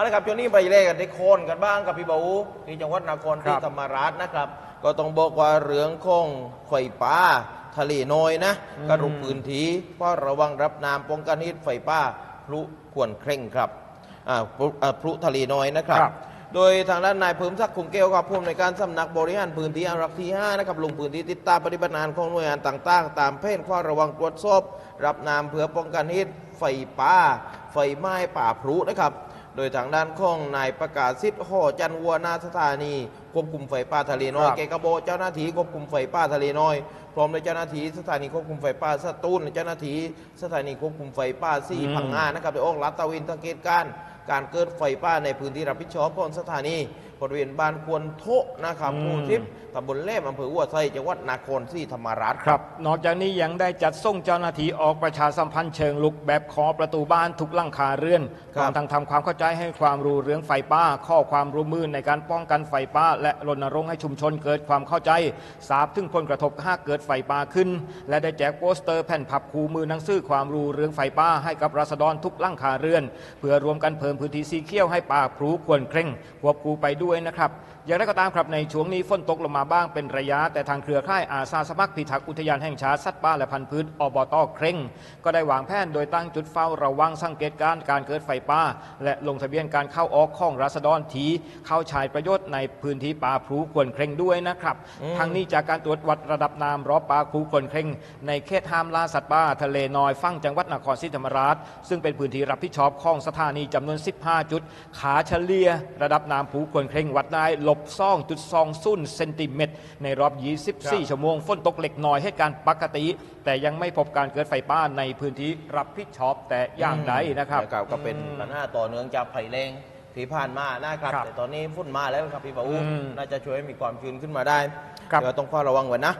เอาละครับช่วงนี้ไปเล่กันได้โคนกันบ้างกับพี่บาอูที่จังหวัดนครศรีครับธรรมราชนะครับ ก็ต้องบอกว่าเรื่องของไฟป่าทะเลน้อยนะกระรุกพื้นที่เฝ้าระวังรับน้ำป้องกันเหตุไฟป่าพลุควรเคร่งครับอ่าพลุอ่าพลุทะเลน้อยนะครับครับ โดยทางด้านนายเพิ่มศักดิ์คงเกลครับผู้อำนวยการสำนักบริหารพื้นที่อนุรักษ์ที่ 5 นะครับลงพื้นที่ติดตามปฏิบัติงานของหน่วยงานต่าง ๆ ตามแผนความระวังตรวจสอบรับน้ำเพื่อป้องกันเหตุไฟป่าไฟไหม้ป่าพลุนะครับ โดยทางด้านของนายประกาศสิทธิ์ห่อจันทร์วัวนาสถานีควบคุมไฟป่าทะเลน้อยครับ เกกระโบเจ้าหน้าที่ควบคุมไฟป่าทะเลน้อย พร้อมด้วยเจ้าหน้าที่สถานีควบคุมไฟป่าสตูลและเจ้าหน้าที่สถานีควบคุมไฟป่าสี่อืมพังงานะครับได้ออกลัดตระเวนสังเกตการณ์การเกิดไฟป่าในพื้นที่รับผิดชอบของสถานี บริเวณบ้านควนโทะนะครับอืมหมู่ทิพย์ตำบลเล่มอำเภอวัวไซจังหวัดนครศรีธรรมราชครับ นอกจากนี้ยังได้จัดส่งเจ้าหน้าที่ออกประชาสัมพันธ์เชิงลุกแบบขอประตูบ้านทุกหลังคาเรือนพครัร้อบมทั้งทำความเข้าใจให้ความรู้เรื่องไฟป่าข้อความร่วมมือในการป้องกันไฟป่าและรณรงค์ให้ชุมชนเกิดความเข้าใจทราบถึงผลกระทบหากเกิดไฟป่าขึ้น และได้แจกโปสเตอร์แผ่นพับคูมือหนังสือความรู้เรื่องไฟป่าให้กับราษฎรทุกหลังคาเรือน เพื่อรวมกันเพิ่มพื้นที่สีเขียวให้ป่าพลูควรเคร่งควบคู่ไปด้วยนะครับ อย่างไรก็ตามครับในช่วงนี้ฝนตกลงมาบ้างเป็นระยะ แต่ทางเครือข่ายอาสาสมัครพิทักษ์อุทยานแห่งชาติสัตว์ป่าและพันธุ์พืชอบตเคร่ง ก็ได้วางแผนโดยตั้งจุดเฝ้าระวังสังเกตการณ์การเกิดไฟป่า และลงทะเบียนการเข้าออกของราษฎรทีเข้าชายประโยชน์ในพื้นที่ป่าพลูควรเคร่งด้วยนะครับอืมทั้งนี้จากการตรวจวัดระดับน้ำรอบป่าพลูควรเคร่ง ในเขตห้ามล่าสัตว์ป่าทะเลน้อยฝั่งจังหวัดนครศรีธรรมราช ซึ่งเป็นพื้นที่รับผิดชอบของสถานีจำนวน 15 จุด ขาเฉลี่ยระดับน้ำผูควรเคร่งวัดได้หลบซ่องจุดซองซุ่นเซนติเมตร ในรอบ 24 ชั่วโมงฝนตกเล็กน้อยให้การปกติ แต่ยังไม่พบการเกิดไฟป่าในพื้นที่รับผิดชอบแต่อย่างใดนะครับก็เป็นปัญหาต่อเนื่องจากภัยแรงที่ผ่านมานะครับ ครับแต่ตอนนี้ฝนมาแล้วครับพี่บาอูอืมน่าจะช่วยให้มีความชื้นขึ้นมาได้ครับ เดี๋ยวต้องเฝ้าระวังไว้นะ